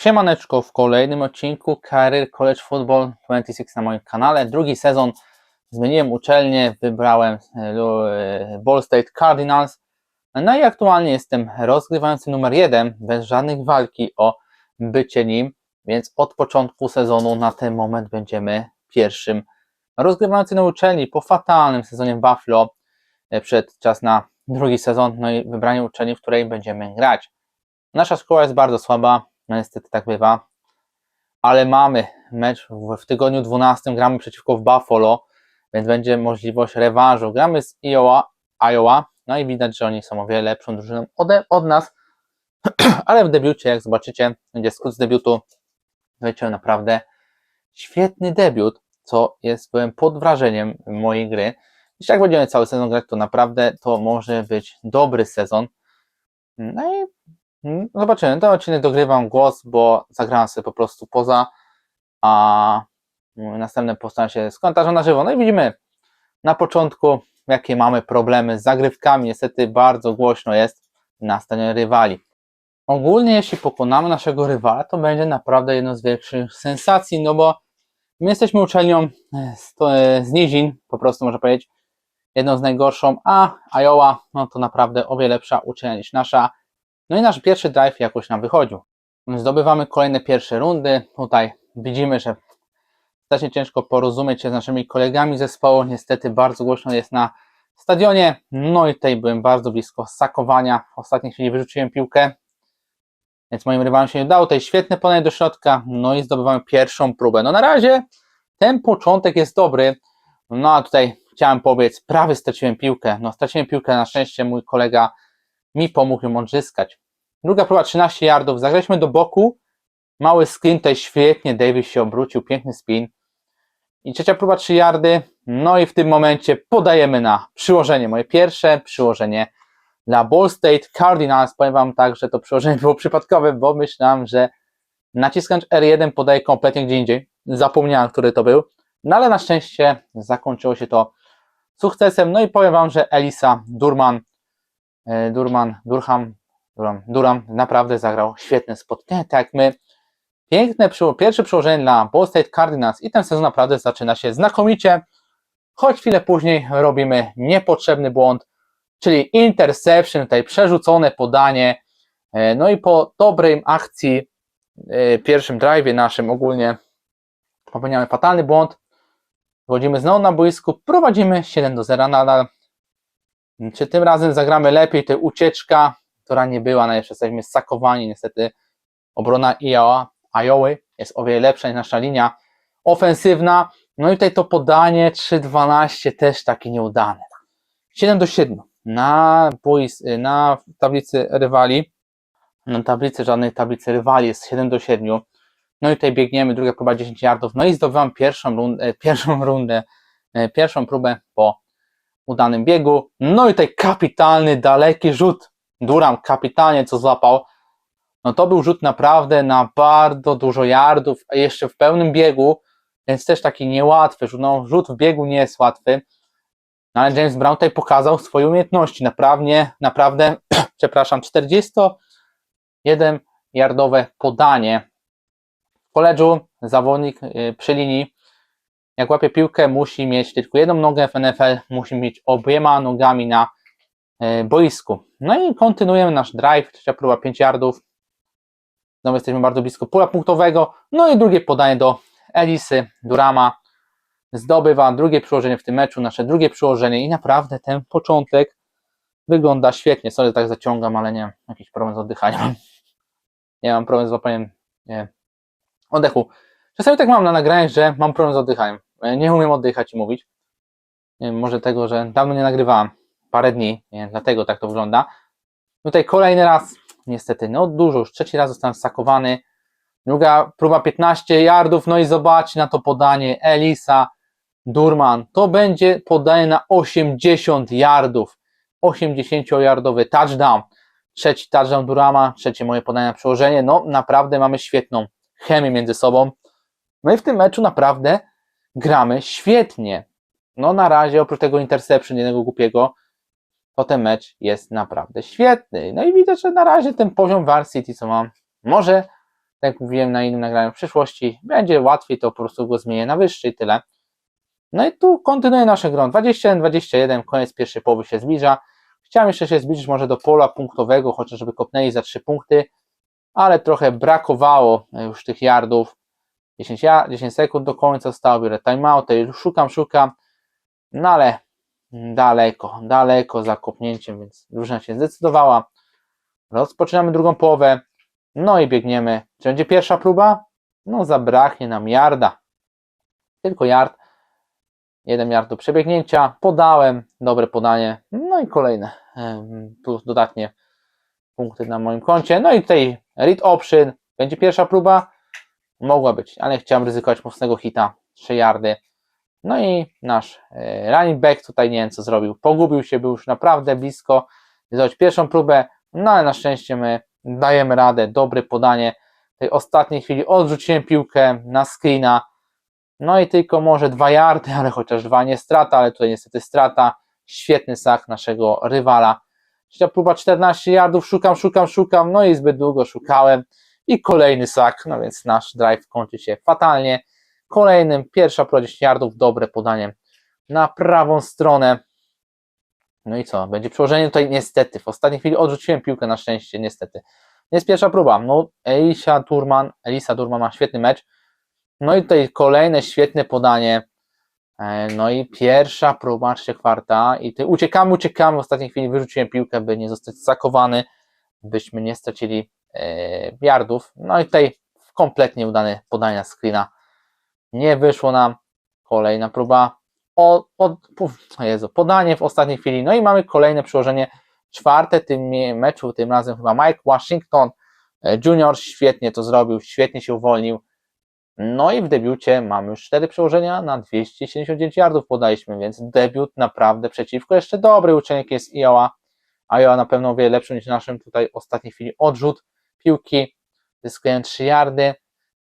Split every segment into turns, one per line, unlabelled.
Siemaneczko w kolejnym odcinku Career College Football 26 na moim kanale. Drugi sezon zmieniłem uczelnię, wybrałem e, e, Ball State Cardinals. No i aktualnie jestem rozgrywający numer jeden, bez żadnych walki o bycie nim, więc od początku sezonu na ten moment będziemy pierwszym rozgrywający na uczelni po fatalnym sezonie Buffalo. E, Przed czas na drugi sezon, no i wybranie uczelni, w której będziemy grać. Nasza szkoła jest bardzo słaba, no niestety tak bywa, ale mamy mecz w, w tygodniu 12, gramy przeciwko w Buffalo, więc będzie możliwość rewanżu. Gramy z Iowa, Iowa, no i widać, że oni są o wiele lepszą drużyną od, od nas, ale w debiucie, jak zobaczycie, będzie skrót z debiutu, wiecie, naprawdę świetny debiut, co jest, byłem pod wrażeniem mojej gry. Jeśli jak będziemy cały sezon grać, to naprawdę to może być dobry sezon. No i zobaczymy. Ten odcinek dogrywam głos, bo zagrałem sobie po prostu poza, a mm, następne postaram się z komentarzem na żywo. No i widzimy na początku, jakie mamy problemy z zagrywkami. Niestety bardzo głośno jest na stadionie rywali. Ogólnie, jeśli pokonamy naszego rywala, to będzie naprawdę jedno z większych sensacji, no bo my jesteśmy uczelnią e, z, to, e, z nizin, po prostu można powiedzieć, jedną z najgorszą, a Iowa, no to naprawdę o wiele lepsza uczelnia niż nasza. No i nasz pierwszy drive jakoś nam wychodził. Zdobywamy kolejne pierwsze rundy. Tutaj widzimy, że strasznie ciężko porozumieć się z naszymi kolegami zespołu. Niestety bardzo głośno jest na stadionie. No i tutaj byłem bardzo blisko sakowania. W ostatniej chwili wyrzuciłem piłkę. Więc moim rywalom się nie udało. Tutaj świetne podanie do środka. No i zdobywamy pierwszą próbę. No na razie ten początek jest dobry. No a tutaj chciałem powiedzieć, prawie straciłem piłkę. No straciłem piłkę, na szczęście mój kolega mi pomógł ją odzyskać. Druga próba 13 yardów, zagraliśmy do boku, mały screen, tutaj świetnie Davis się obrócił, piękny spin. I trzecia próba 3 yardy, no i w tym momencie podajemy na przyłożenie, moje pierwsze przyłożenie dla Ball State Cardinals. Powiem Wam tak, że to przyłożenie było przypadkowe, bo myślałem, że naciskając R1 podaję kompletnie gdzie indziej. Zapomniałem, który to był. No ale na szczęście zakończyło się to sukcesem. No i powiem Wam, że Elisa Durman, Durman, Durham, Durham, Durham naprawdę zagrał świetne spotkanie, tak jak my. Piękne pierwsze przełożenie dla Ball State Cardinals i ten sezon naprawdę zaczyna się znakomicie, choć chwilę później robimy niepotrzebny błąd, czyli interception, tutaj przerzucone podanie, e, no i po dobrej akcji, e, pierwszym drive'ie naszym ogólnie popełniamy fatalny błąd, Wchodzimy znowu na boisku, prowadzimy 7 do 0 nadal. Czy tym razem zagramy lepiej? To ucieczka, która nie była, no jeszcze jesteśmy sakowani. Niestety obrona Iowa, jest o wiele lepsza niż nasza linia ofensywna. No i tutaj to podanie 3-12 też takie nieudane. 7 do 7 na, bois, na tablicy rywali. Na tablicy żadnej tablicy rywali jest 7 do 7. No i tutaj biegniemy, druga próba 10 yardów. No i zdobywam pierwszą rundę, pierwszą rundę, e, pierwszą próbę po udanym biegu. No i tutaj kapitalny, daleki rzut. Duram kapitalnie co złapał. No to był rzut naprawdę na bardzo dużo yardów, a jeszcze w pełnym biegu, więc też taki niełatwy rzut. No, rzut w biegu nie jest łatwy. No, ale James Brown tutaj pokazał swoje umiejętności. Naprawdę, naprawdę, przepraszam, 41 yardowe podanie w koledżu zawodnik y, przy linii, jak łapie piłkę, musi mieć tylko jedną nogę w NFL, musi mieć obiema nogami na y, boisku. No i kontynuujemy nasz drive, trzecia próba 5 yardów. Znowu jesteśmy bardzo blisko pola punktowego. No i drugie podanie do Elisy Durama. Zdobywa drugie przyłożenie w tym meczu, nasze drugie przyłożenie i naprawdę ten początek wygląda świetnie. Sorry, tak zaciągam, ale nie mam jakiś problem z oddychaniem. Nie mam problem z łapaniem nie, oddechu. Czasami tak mam na nagraniach, że mam problem z oddychaniem. E, Nie umiem oddychać i mówić. Wiem, może tego, że dawno nie nagrywałem. Parę dni, nie dlatego tak to wygląda. Tutaj kolejny raz, niestety, no dużo, już trzeci raz zostałem sakowany. Druga próba 15 yardów, no i zobaczcie na to podanie Elisa Durman. To będzie podanie na 80 yardów. 80-yardowy touchdown. Trzeci touchdown Durama, trzecie moje podanie na przełożenie. No naprawdę mamy świetną chemię między sobą. No i w tym meczu naprawdę gramy świetnie. No na razie oprócz tego interception jednego głupiego, to ten mecz jest naprawdę świetny. No i widać, że na razie ten poziom Varsity, co mam, może Tak jak mówiłem na innym nagraniu w przyszłości, będzie łatwiej, to po prostu go zmienię na wyższy i tyle. No i tu kontynuuję nasze grą. 21-21, koniec pierwszej połowy się zbliża. Chciałem jeszcze się zbliżyć może do pola punktowego, chociaż żeby kopnęli za 3 punkty, ale trochę brakowało już tych yardów. 10, ja- 10 sekund do końca zostało, biorę timeout, już szukam, szukam, no ale daleko, daleko za kopnięciem, więc drużyna się zdecydowała. Rozpoczynamy drugą połowę, no i biegniemy. Czy będzie pierwsza próba? No zabraknie nam yarda. Tylko yard. Jeden yard do przebiegnięcia. Podałem, dobre podanie. No i kolejne. Plus dodatnie punkty na moim koncie. No i tutaj read option. Będzie pierwsza próba? Mogła być, ale chciałem ryzykować mocnego hita. 3 yardy. No i nasz e, running back tutaj nie wiem co zrobił. Pogubił się, był już naprawdę blisko. Zrobić pierwszą próbę, no ale na szczęście my dajemy radę. Dobre podanie. W tej ostatniej chwili odrzuciłem piłkę na screena. No i tylko może dwa yardy, ale chociaż dwa nie strata, ale tutaj niestety strata. Świetny sak naszego rywala. Trzecia próba 14 yardów, szukam, szukam, szukam, no i zbyt długo szukałem. I kolejny sak, no więc nasz drive kończy się fatalnie. Kolejnym, pierwsza próba 10 yardów, dobre podanie na prawą stronę. No i co? Będzie przełożenie tutaj niestety. W ostatniej chwili odrzuciłem piłkę na szczęście, niestety. Nie jest pierwsza próba. No, Elisa Turman, Elisa Turman ma świetny mecz. No i tutaj kolejne świetne podanie. E, No i pierwsza próba, trzecia kwarta. I tutaj uciekamy, uciekamy. W ostatniej chwili wyrzuciłem piłkę, by nie zostać sakowany, byśmy nie stracili yardów. No i tutaj kompletnie udane podania screena. Nie wyszło nam. Kolejna próba. O, o, Jezu, podanie w ostatniej chwili. No i mamy kolejne przełożenie. Czwarte w tym meczu, tym razem chyba Mike Washington e, Junior świetnie to zrobił, świetnie się uwolnił. No i w debiucie mamy już cztery przełożenia na 279 yardów podaliśmy, więc debiut naprawdę przeciwko jeszcze dobry uczennik jest Iowa. Iowa na pewno o wiele lepszy niż naszym tutaj ostatniej chwili odrzut piłki. Zyskujemy 3 yardy,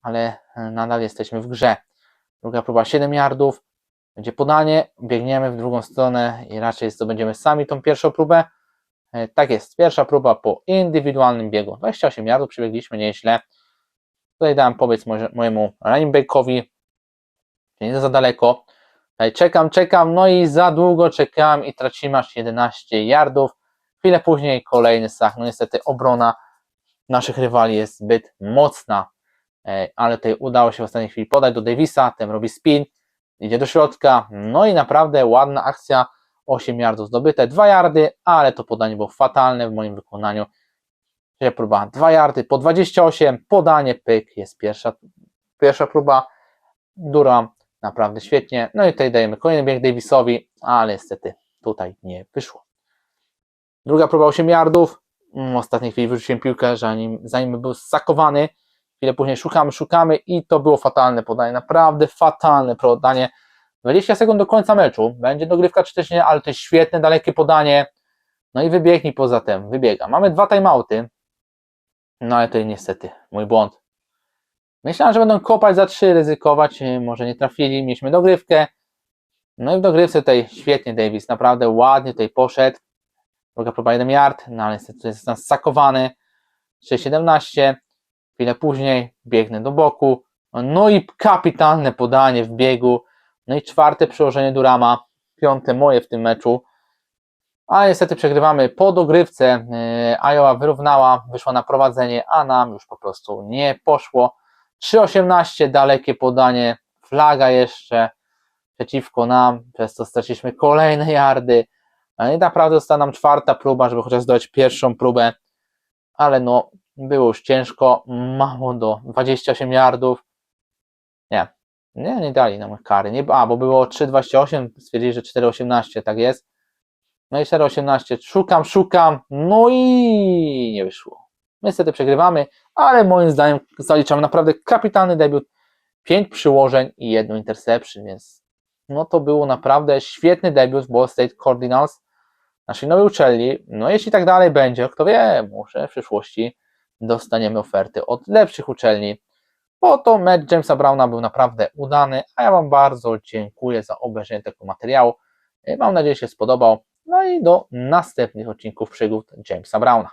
ale e, nadal jesteśmy w grze. Druga próba 7 yardów. Będzie podanie, biegniemy w drugą stronę i raczej zdobędziemy sami tą pierwszą próbę. E, Tak jest, pierwsza próba po indywidualnym biegu. 28 yardów przebiegliśmy nieźle. Tutaj dałem powiedz mojemu running nie za daleko. Tutaj czekam, czekam, no i za długo czekałem i tracimy aż 11 yardów. Chwilę później kolejny sach. No niestety obrona naszych rywali jest zbyt mocna, E, ale tutaj udało się w ostatniej chwili podać do Davisa, ten robi spin, idzie do środka, no i naprawdę ładna akcja, 8 yardów zdobyte, 2 yardy, ale to podanie było fatalne w moim wykonaniu. Trzecia próba, 2 yardy po 28, podanie, pyk, jest pierwsza, pierwsza próba, Dura naprawdę świetnie, no i tutaj dajemy kolejny bieg Davisowi, ale niestety tutaj nie wyszło. Druga próba 8 yardów, w ostatniej chwili wyrzuciłem piłkę, zanim, zanim był sakowany, chwilę później szukamy, szukamy i to było fatalne podanie, naprawdę fatalne podanie. 20 sekund do końca meczu, będzie dogrywka czy też nie, ale to jest świetne, dalekie podanie, no i wybiegnij poza tym, wybiega. Mamy dwa timeouty, no ale to niestety mój błąd. Myślałem, że będą kopać za trzy, ryzykować, yy, może nie trafili, mieliśmy dogrywkę, no i w dogrywce tutaj świetnie Davis, naprawdę ładnie tutaj poszedł. Druga próba 1 yard, no ale niestety jest nas sakowany. 3,17. Chwilę później biegnę do boku. No i kapitalne podanie w biegu. No i czwarte przełożenie Durama. Piąte moje w tym meczu. Ale niestety przegrywamy po dogrywce. Yy, Iowa wyrównała, wyszła na prowadzenie, a nam już po prostu nie poszło. 3,18 dalekie podanie. Flaga jeszcze przeciwko nam, przez co straciliśmy kolejne yardy. No i naprawdę została nam czwarta próba, żeby chociaż zdobyć pierwszą próbę, ale no, było już ciężko, mało do 28 yardów. Nie, nie, nie dali nam kary. Nie, a, bo było 3,28, stwierdzili, że 4,18, tak jest. No i 4,18, szukam, szukam, no i nie wyszło. Niestety przegrywamy, ale moim zdaniem zaliczamy naprawdę kapitalny debiut. 5 przyłożeń i jedno interception, więc no to było naprawdę świetny debiut Ball State Cardinals, naszej nowej uczelni. No jeśli tak dalej będzie, kto wie, może w przyszłości dostaniemy oferty od lepszych uczelni. Bo to mecz Jamesa Browna był naprawdę udany, a ja Wam bardzo dziękuję za obejrzenie tego materiału. Mam nadzieję, że się spodobał. No i do następnych odcinków przygód Jamesa Browna.